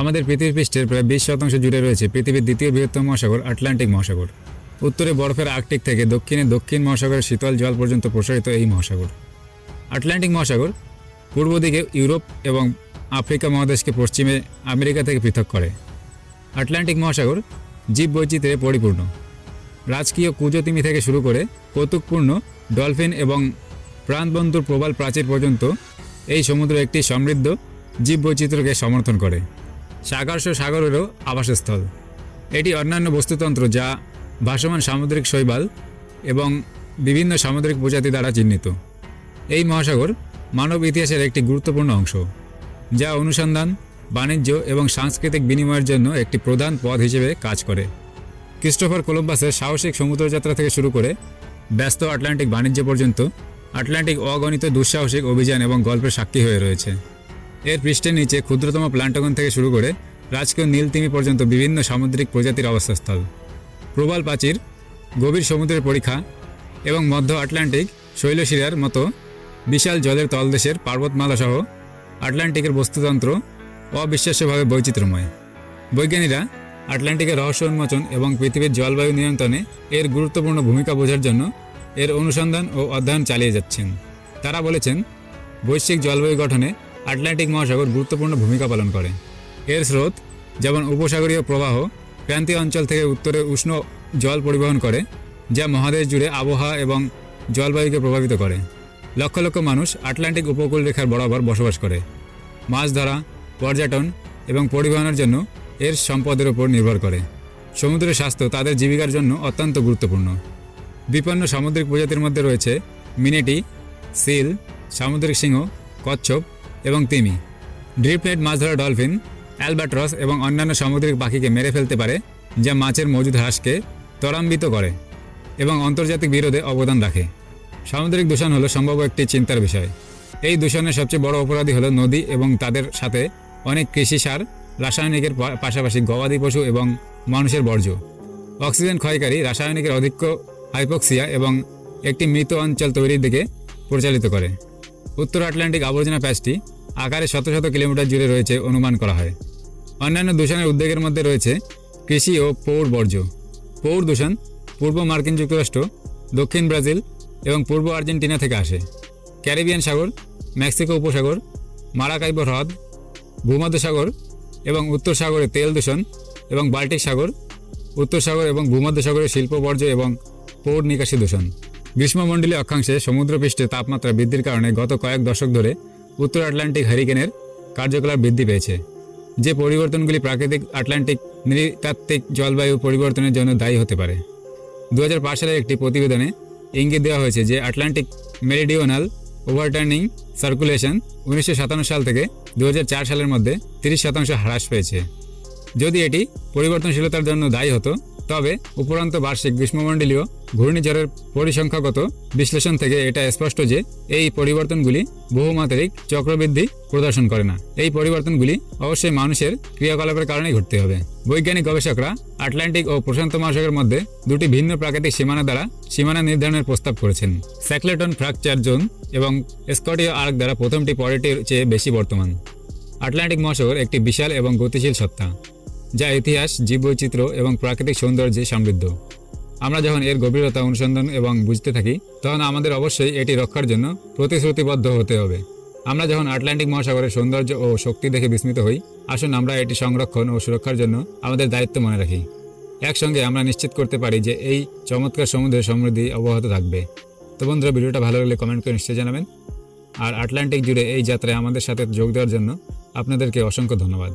আমাদের পৃথিবী পৃষ্ঠের প্রায় বিশ শতাংশ জুড়ে রয়েছে পৃথিবীর দ্বিতীয় বৃহত্তম মহাসাগর, আটলান্টিক মহাসাগর। উত্তরে বরফের আর্কটিক থেকে দক্ষিণে দক্ষিণ মহাসাগরের শীতল জল পর্যন্ত প্রসারিত এই মহাসাগর। আটলান্টিক মহাসাগর পূর্ব দিকে ইউরোপ এবং আফ্রিকা মহাদেশকে পশ্চিমে আমেরিকা থেকে পৃথক করে। আটলান্টিক মহাসাগর জীব বৈচিত্র্যে পরিপূর্ণ। রাজকীয় কুজতিমি থেকে শুরু করে কৌতুকপূর্ণ, ডলফিন এবং প্রাণবন্ধুর প্রবাল প্রাচীর পর্যন্ত এই সমুদ্র একটি সমৃদ্ধ জীববৈচিত্র্যকে সমর্থন করে। সাগর্ষ সাগরেরও আবাসস্থল। এটি অন্যান্য বস্তুতন্ত্র যা ভাসমান সামুদ্রিক শৈবাল এবং বিভিন্ন সামুদ্রিক প্রজাতি দ্বারা চিহ্নিত। এই মহাসাগর মানব ইতিহাসের একটি গুরুত্বপূর্ণ অংশ, যা অনুসন্ধান, বাণিজ্য এবং সাংস্কৃতিক বিনিময়ের জন্য একটি প্রধান পথ হিসেবে কাজ করে। ক্রিস্টোফার কলম্বাসের সাহসিক সমুদ্রযাত্রা থেকে শুরু করে ব্যস্ত আটলান্টিক বাণিজ্য পর্যন্ত আটলান্টিক অগণিত দুঃসাহসিক অভিযান এবং গল্পের সাক্ষী হয়ে রয়েছে। এর পৃষ্ঠের নিচে ক্ষুদ্রতম প্লান্টগন থেকে শুরু করে রাজকীয় নীলতিমি পর্যন্ত বিভিন্ন সামুদ্রিক প্রজাতির অবস্থাস্থল। প্রবাল প্রাচীর, গভীর সমুদ্রের পরীক্ষা এবং মধ্য আটলান্টিক শৈলশিরার মতো বিশাল জলের তলদেশের পর্বতমালা সহ আটলান্টিকের বস্তুতন্ত্র অবিশ্বাস্যভাবে বৈচিত্র্যময়। বৈজ্ঞানীরা আটলান্টিকের রহস্য উন্মোচন এবং পৃথিবীর জলবায়ু নিয়ন্ত্রণে এর গুরুত্বপূর্ণ ভূমিকা বোঝার জন্য এর অনুসন্ধান ও অধ্যয়ন চালিয়ে যাচ্ছেন। তারা বলেছেন, বৈশ্বিক জলবায়ু গঠনে আটলান্টিক মহাসাগর গুরুত্বপূর্ণ ভূমিকা পালন করে। এর স্রোত, যেমন উপসাগরীয় প্রবাহ ক্রান্তীয় অঞ্চল থেকে উত্তরে উষ্ণ জল পরিবহন করে, যা মহাদেশ জুড়ে আবহাওয়া এবং জলবায়ুকে প্রভাবিত করে। লক্ষ লক্ষ মানুষ আটলান্টিক উপকূল রেখার বরাবর বসবাস করে। মাছ ধরা, পর্যটন এবং পরিবহনের জন্য এর সম্পদের উপর নির্ভর করে। সমুদ্রের স্বাস্থ্য তাদের জীবিকার জন্য অত্যন্ত গুরুত্বপূর্ণ। বিপন্ন সামুদ্রিক প্রজাতির মধ্যে রয়েছে মিনেটি, সিল, সামুদ্রিক সিংহ, কচ্ছপ এবং তিমি। ড্রিপনেট মাছ ধরা ডলফিন, অ্যালবাট্রস এবং অন্যান্য সামুদ্রিক পাখিকে মেরে ফেলতে পারে, যা মাছের মজুদ হ্রাসকে ত্বরান্বিত করে এবং আন্তর্জাতিক বিরোধে অবদান রাখে। সামুদ্রিক দূষণ হলো সম্ভাব্য একটি চিন্তার বিষয়। এই দূষণের সবচেয়ে বড় অপরাধী হলো নদী এবং তাদের সাথে অনেক কৃষি সার, রাসায়নিকের পাশাপাশি গবাদি পশু এবং মানুষের বর্জ্য। অক্সিজেন ক্ষয়কারী, রাসায়নিকের অধিক্য হাইপোক্সিয়া এবং একটি মৃত অঞ্চল তৈরির দিকে পরিচালিত করে। উত্তর আটলান্টিক আবর্জনা প্যাচটি আকারে শত শত কিলোমিটার জুড়ে রয়েছে অনুমান করা হয়। অন্যান্য দূষণের উদ্বেগের মধ্যে রয়েছে কৃষি ও পৌর বর্জ্য। পৌর দূষণ পূর্ব মার্কিন যুক্তরাষ্ট্র, দক্ষিণ ব্রাজিল এবং পূর্ব আর্জেন্টিনা থেকে আসে। ক্যারিবিয়ান সাগর, মেক্সিকো উপসাগর মারাকাইবো হ্রদ ভূমধ্যসাগর এবং উত্তর সাগরে তেল দূষণ এবং বাল্টিক সাগর, উত্তর সাগর এবং ভূমধ্য ভূমধ্যসাগরের শিল্প বর্জ্য এবং পৌর নিকাশি দূষণ। গ্রীষ্মমণ্ডলীয় অক্ষাংশে সমুদ্রপৃষ্ঠে তাপমাত্রা বৃদ্ধির কারণে গত কয়েক দশক ধরে উত্তর আটলান্টিক হারিকেনের কার্যকলাপ বৃদ্ধি পেয়েছে, যে পরিবর্তনগুলি প্রাকৃতিক, আটলান্টিক, নৃতাত্ত্বিক জলবায়ু পরিবর্তনের জন্য দায়ী হতে পারে। দু হাজার পাঁচ সালের একটি প্রতিবেদনে ইঙ্গিত দেওয়া হয়েছে যে আটলান্টিক মেরিডিওনাল ওভারটার্নিং সার্কুলেশন উনিশশো সাতান্ন সাল থেকে দু হাজার চার সালের মধ্যে তিরিশ শতাংশ হ্রাস পেয়েছে। যদি এটি পরিবর্তনশীলতার জন্য দায়ী হতো তবে উপরন্ত বার্ষিক গ্রীষ্মমণ্ডলীয় ঘূর্ণিঝড়ের পরিসংখ্যাগত বিশ্লেষণ থেকে এটা স্পষ্ট যে এই পরিবর্তনগুলি বহুমাত্রিক চক্রবৃদ্ধি প্রদর্শন করে না। এই পরিবর্তনগুলি অবশ্যই মানুষের ক্রিয়াকলাপের কারণেই ঘটতে হবে। বৈজ্ঞানিক গবেষকরা আটলান্টিক ও প্রশান্ত মহাসাগরের মধ্যে দুটি ভিন্ন প্রাকৃতিক সীমানা দ্বারা সীমানা নির্ধারণের প্রস্তাব করেছেন। স্যাকলেটন ফ্র্যাকচার জোন এবং স্কটীয় আর্ক দ্বারা প্রথমটি পরেরটির চেয়ে বেশি বর্তমান। আটলান্টিক মহাসাগর একটি বিশাল এবং গতিশীল সত্তা। যা ইতিহাস, জীববৈচিত্র্য এবং প্রাকৃতিক সৌন্দর্যে সমৃদ্ধ। আমরা যখন এর গভীরতা অনুসন্ধান এবং বুঝতে থাকি, তখন আমাদের অবশ্যই এটি রক্ষার জন্য প্রতিশ্রুতিবদ্ধ হতে হবে। আমরা যখন আটলান্টিক মহাসাগরের সৌন্দর্য ও শক্তি দেখে বিস্মিত হই, আসুন আমরা এটি সংরক্ষণ ও সুরক্ষার জন্য আমাদের দায়িত্ব মনে রাখি। একসঙ্গে আমরা নিশ্চিত করতে পারি যে এই চমৎকার সমুদ্রের সমৃদ্ধি অব্যাহত থাকবে। তো বন্ধুরা, ভিডিওটা ভালো লাগলে কমেন্ট করে নিশ্চয়ই জানাবেন। আর আটলান্টিক জুড়ে এই যাত্রায় আমাদের সাথে যোগ দেওয়ার জন্য আপনাদেরকে অসংখ্য ধন্যবাদ।